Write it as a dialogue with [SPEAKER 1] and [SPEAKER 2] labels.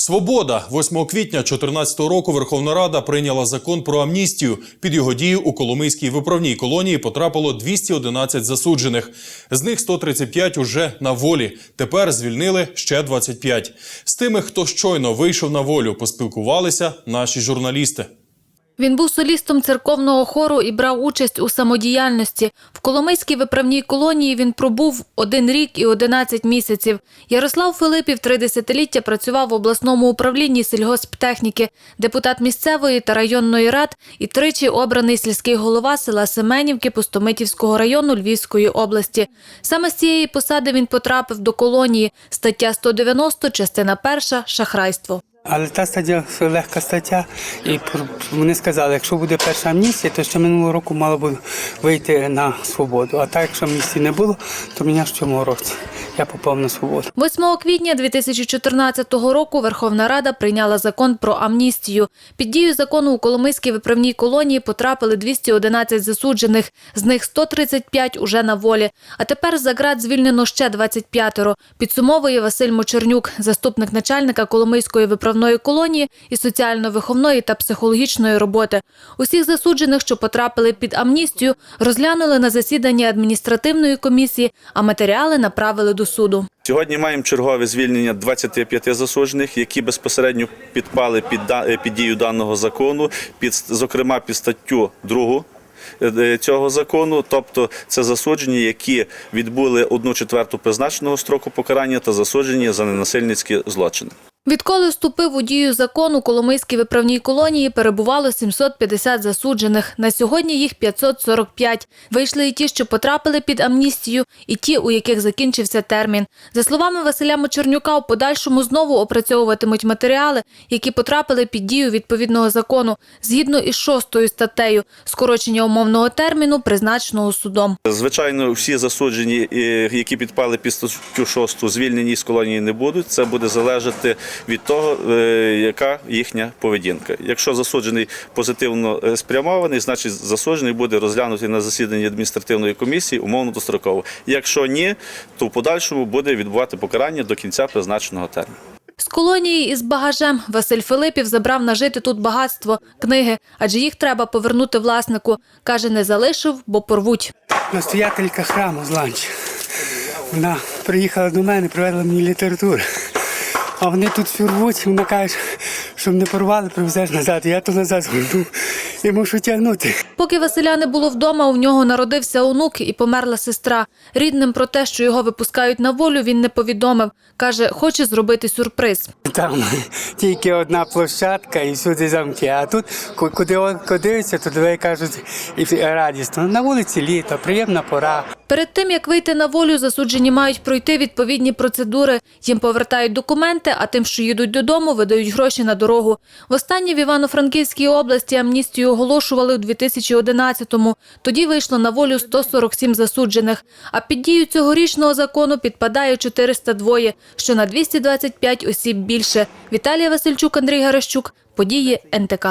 [SPEAKER 1] Свобода 8 квітня 2014 року Верховна Рада прийняла закон про амністію. Під його дію у Коломийській виправній колонії потрапило 211 засуджених. З них 135 уже на волі. Тепер звільнили ще 25. З тими, хто щойно вийшов на волю, поспілкувалися наші журналісти.
[SPEAKER 2] Він був солістом церковного хору і брав участь у самодіяльності. В Коломийській виправній колонії він пробув один рік і 11 місяців. Ярослав Филипів три десятиліття працював в обласному управлінні сільгосптехніки, депутат місцевої та районної рад і тричі обраний сільський голова села Семенівки Пустомитівського району Львівської області. Саме з цієї посади він потрапив до колонії. Стаття 190, частина перша – шахрайство.
[SPEAKER 3] Але та стаття легка стаття, і вони сказали, якщо буде перша амністія, то ще минулого року мало б вийти на свободу. А так, якщо амністії не було, то мене ж в цьому році я попав на свободу.
[SPEAKER 2] 8 квітня 2014 року Верховна Рада прийняла закон про амністію. Під дію закону у Коломийській виправній колонії потрапили 211 засуджених, з них 135 уже на волі. А тепер за ґрат звільнено ще 25-ро. Підсумовує Василь Мочернюк, заступник начальника Коломийської виправної колонії і соціально-виховної та психологічної роботи. Усіх засуджених, що потрапили під амністію, розглянули на засіданні адміністративної комісії, а матеріали направили до суду.
[SPEAKER 4] Сьогодні маємо чергове звільнення 25 засуджених, які безпосередньо підпали під, е, під дію даного закону, під, зокрема під статтю 2 е, цього закону, тобто це засуджені, які відбули одну четверту призначеного строку покарання та засуджені за ненасильницькі злочини.
[SPEAKER 2] Відколи вступив у дію закон у Коломийській виправній колонії перебувало 750 засуджених. На сьогодні їх 545. Вийшли і ті, що потрапили під амністію, і ті, у яких закінчився термін. За словами Василя Мочернюка, у подальшому знову опрацьовуватимуть матеріали, які потрапили під дію відповідного закону, згідно із шостою статтею скорочення умовного терміну, призначеного судом.
[SPEAKER 4] Звичайно, всі засуджені, е, які підпали під статтю 6, звільнені з колонії не будуть. Це буде залежати від того, е, яка їхня поведінка. Якщо засуджений позитивно е, спрямований, значить засуджений буде розглянутий на засіданні адміністративної комісії умовно достроково. Якщо ні, то в подальшому буде відбувати покарання до кінця призначеного терміну.
[SPEAKER 2] З колонії із багажем Василь Филипів забрав нажити тут багатство, книги, адже їх треба повернути власнику. Каже, не залишив, бо порвуть.
[SPEAKER 3] Настоятелька храму з ланча. Вона приїхала до мене, привезла мені літературу. А вони тут всю рвуть, вона каже, щоб не порвали, привезеш назад. Я то назад згорнув і мушу тягнути.
[SPEAKER 2] Поки Василя не було вдома, у нього народився онук і померла сестра. Рідним про те, що його випускають на волю, він не повідомив. Каже, хоче зробити сюрприз.
[SPEAKER 3] Там тільки одна площадка і всюди замки. А тут, ку- куди дивиться, то двоє кажуть, і радісно. На вулиці літо, приємна пора.
[SPEAKER 2] Перед тим, як вийти на волю, засуджені мають пройти відповідні процедури. Їм повертають документи, а тим, що їдуть додому, видають гроші на дорогу. Востаннє в Івано-Франківській області амністію оголошували у 2011-му. Тоді вийшло на волю 147 засуджених. А під дію цьогорічного закону підпадає 402, що на 225 осіб більше. Віталія Васильчук, Андрій Гарещук. Події НТК.